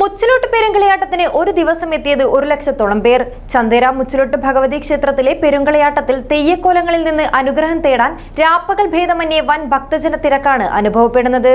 മുച്ചിലോട്ട് പെരുങ്കളിയാട്ടത്തിന് ഒരു ദിവസം എത്തിയത് ഒരു ലക്ഷത്തോളം പേർ. ചന്തേര മുച്ചിലോട്ട് ഭഗവതി ക്ഷേത്രത്തിലെ പെരുങ്കളിയാട്ടത്തിൽ തെയ്യക്കോലങ്ങളിൽ നിന്ന് അനുഗ്രഹം തേടാൻ രാപ്പകൽ ഭേദമന്യേ വൻ ഭക്തജന തിരക്കാണ് അനുഭവപ്പെടുന്നത്.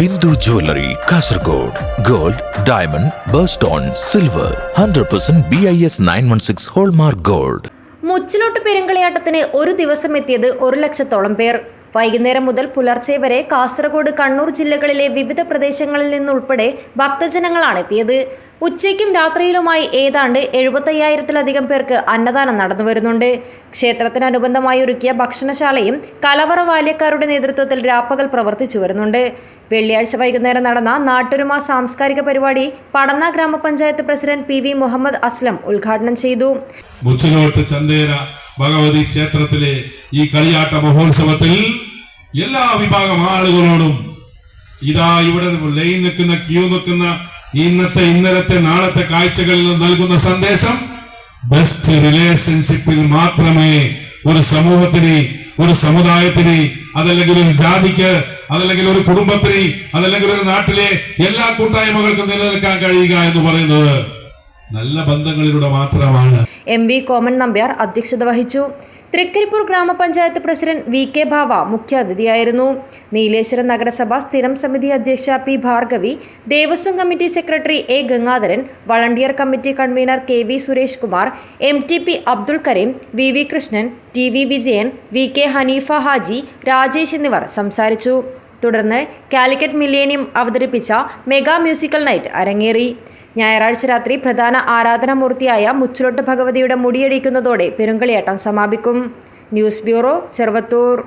Bindu jewellery Kasaragod gold diamond birthstone silver hundred percent B I S nine one six hallmark gold. Muchilot പെരുങ്കളിയാട്ടത്തിന് ഒരു ദിവസം എത്തിയത് ഒരു ലക്ഷത്തോളം പേർ. വൈകുന്നേരം മുതൽ പുലർച്ചെ വരെ കാസർഗോഡ് കണ്ണൂർ ജില്ലകളിലെ വിവിധ പ്രദേശങ്ങളിൽ നിന്നുൾപ്പെടെ ഭക്തജനങ്ങളാണ് എത്തിയത്. ഉച്ചയ്ക്കും രാത്രിയിലുമായി ഏതാണ്ട് എഴുപത്തയ്യായിരത്തിലധികം പേർക്ക് അന്നദാനം നടന്നു വരുന്നുണ്ട്. ക്ഷേത്രത്തിനനുബന്ധമായി ഒരുക്കിയ ഭക്ഷണശാലയും കലവറ ബാല്യക്കാരുടെ നേതൃത്വത്തിൽ രാപ്പകൽ പ്രവർത്തിച്ചു വരുന്നുണ്ട്. വെള്ളിയാഴ്ച വൈകുന്നേരം നടന്ന നാട്ടൊരുമ സാംസ്കാരിക പരിപാടി പടന്ന ഗ്രാമപഞ്ചായത്ത് president P V Muhammad Aslam ഉദ്ഘാടനം ചെയ്തു. ഭഗവതി ക്ഷേത്രത്തിലെ ഈ കളിയാട്ട മഹോത്സവത്തിൽ എല്ലാ വിഭാഗം ആളുകളോടും ഇതാ ഇവിടെ ലൈൻ നിൽക്കുന്ന ക്യൂ നിൽക്കുന്ന ഇന്നത്തെ ഇന്നലത്തെ നാളത്തെ കാഴ്ചകളിൽ നൽകുന്ന സന്ദേശം ബെസ്റ്റ് റിലേഷൻഷിപ്പിൽ മാത്രമേ ഒരു സമൂഹത്തിന് ഒരു സമുദായത്തിന് അതല്ലെങ്കിൽ ഒരു ജാതിക്ക് അതല്ലെങ്കിൽ ഒരു കുടുംബത്തിന് അതല്ലെങ്കിൽ ഒരു നാട്ടിലെ എല്ലാ കൂട്ടായ്മകൾക്കും നിലനിൽക്കാൻ കഴിയുക എന്ന് പറയുന്നത് നല്ല ബന്ധങ്ങളിലൂടെ മാത്രമാണ്. എം വി കോമൻ നമ്പ്യാർ അധ്യക്ഷത വഹിച്ചു. തൃക്കരിപ്പൂർ ഗ്രാമപഞ്ചായത്ത് പ്രസിഡന്റ് വി കെ ഭാവ മുഖ്യാതിഥിയായിരുന്നു. നീലേശ്വരം നഗരസഭ സ്ഥിരം സമിതി അധ്യക്ഷ P Bhargavi Devaswom committee secretary A Gangadharan volunteer committee convener K V Suresh Kumar M T P Abdul Karim V V Krishnan T V Vijayan V K Hanifa Haji Rajesh എന്നിവർ സംസാരിച്ചു. തുടർന്ന് Calicut millennium അവതരിപ്പിച്ച mega musical night അരങ്ങേറി. ഞായറാഴ്ച രാത്രി പ്രധാന ആരാധനാമൂർത്തിയായ മുച്ചിലോട്ട് ഭഗവതിയുടെ മുടിയടിക്കുന്നതോടെ പെരുങ്കളിയാട്ടം സമാപിക്കും. News bureau Cheruvathur.